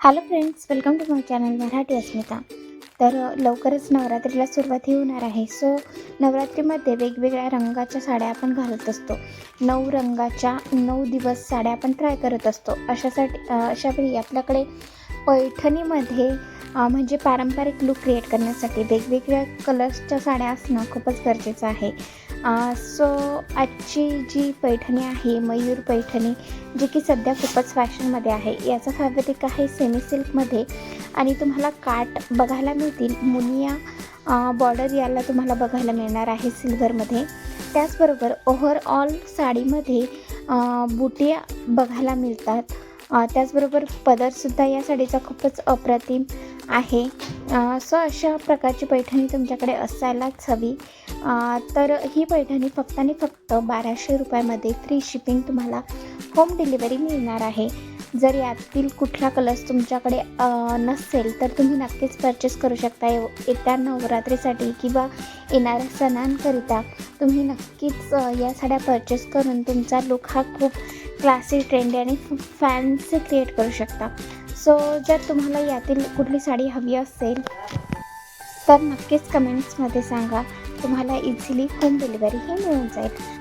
Hello friends welcome to my channel Marathi Asmita तर लवकरच नवरात्रीला सुरुवात होणार आहे. सो नवरात्रीमध्ये वेगवेगळ्या रंगाच्या साड्या आपण घालत असतो. नऊ रंगाच्या नऊ दिवस साड्या आपण ट्राय करत असतो. अशासाठी अशावेळी आपल्याकडे पैठणीमध्ये म्हणजे पारंपरिक लुक क्रिएट करण्यासाठी वेगवेगळ्या कलर्सच्या साड्या असणं खूपच गरजेचं आहे. सो आजची जी पैठणी आहे मयूर पैठणी जी की सध्या खूपच फॅशनमध्ये आहे याचा फॅब्रिक आहे सेमी सिल्कमध्ये आणि तुम्हाला काट बघायला मिळतील. मुनिया बॉर्डर याला तुम्हाला बघायला मिळणार आहे सिल्वरमध्ये त्याचबरोबर ओव्हरऑल साडीमध्ये बुटे बघायला मिळतात. त्याचबरोबर पदरसुद्धा या साडीचा खूपच अप्रतिम आहे. सो अशा प्रकारची पैठणी तुमच्याकडे असायलाच हवी. तर ही पैठणी फक्त आणि फक्त बाराशे रुपयामध्ये फ्री शिपिंग तुम्हाला होम डिलिव्हरी मिळणार आहे. जर यातील कुठला कलर्स तुमच्याकडे नसेल तर तुम्ही नक्कीच परचेस करू शकता. येत्या नवरात्रीसाठी किंवा येणाऱ्या सणांकरिता तुम्ही नक्कीच या साड्या परचेस करून तुमचा लुक हा खूप क्लासी ट्रेंडी आणि फॅन्सी क्रिएट करू शकता. सो जर तुम्हाला यातील कुठली साडी हवी असेल तर नक्कीच कमेंट्समध्ये सांगा. तुम्हाला इझिली होम डिलिव्हरी ही मिळून जाईल.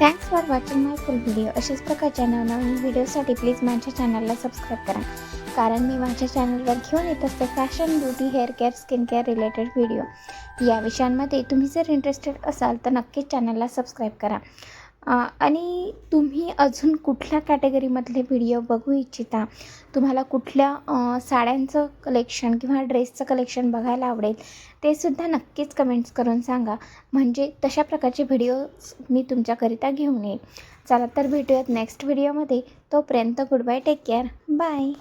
Thanks for watching my full video अशाच प्रकारच्या नवनवीन व्हिडिओसाठी प्लीज माझ्या चॅनलला सबस्क्राईब करा. कारण मी माझ्या चॅनलवर घेऊन येत असते fashion beauty hair care skin care related video. या विषयांमध्ये तुम्ही जर इंटरेस्टेड असाल तर नक्कीच चॅनलला सबस्क्राईब करा. आणि तुम्ही अजून कुठल्या कॅटेगरीमधले व्हिडिओ बघू इच्छिता? तुम्हाला कुठल्या साड्यांचं कलेक्शन किंवा ड्रेसचं कलेक्शन बघायला आवडेल ते सुद्धा नक्कीच कमेंट्स करून सांगा. म्हणजे तशा प्रकारचे व्हिडिओज मी तुमच्याकरिता घेऊन येईल. चला तर भेटूयात नेक्स्ट व्हिडिओमध्ये तोपर्यंत good bye take care bye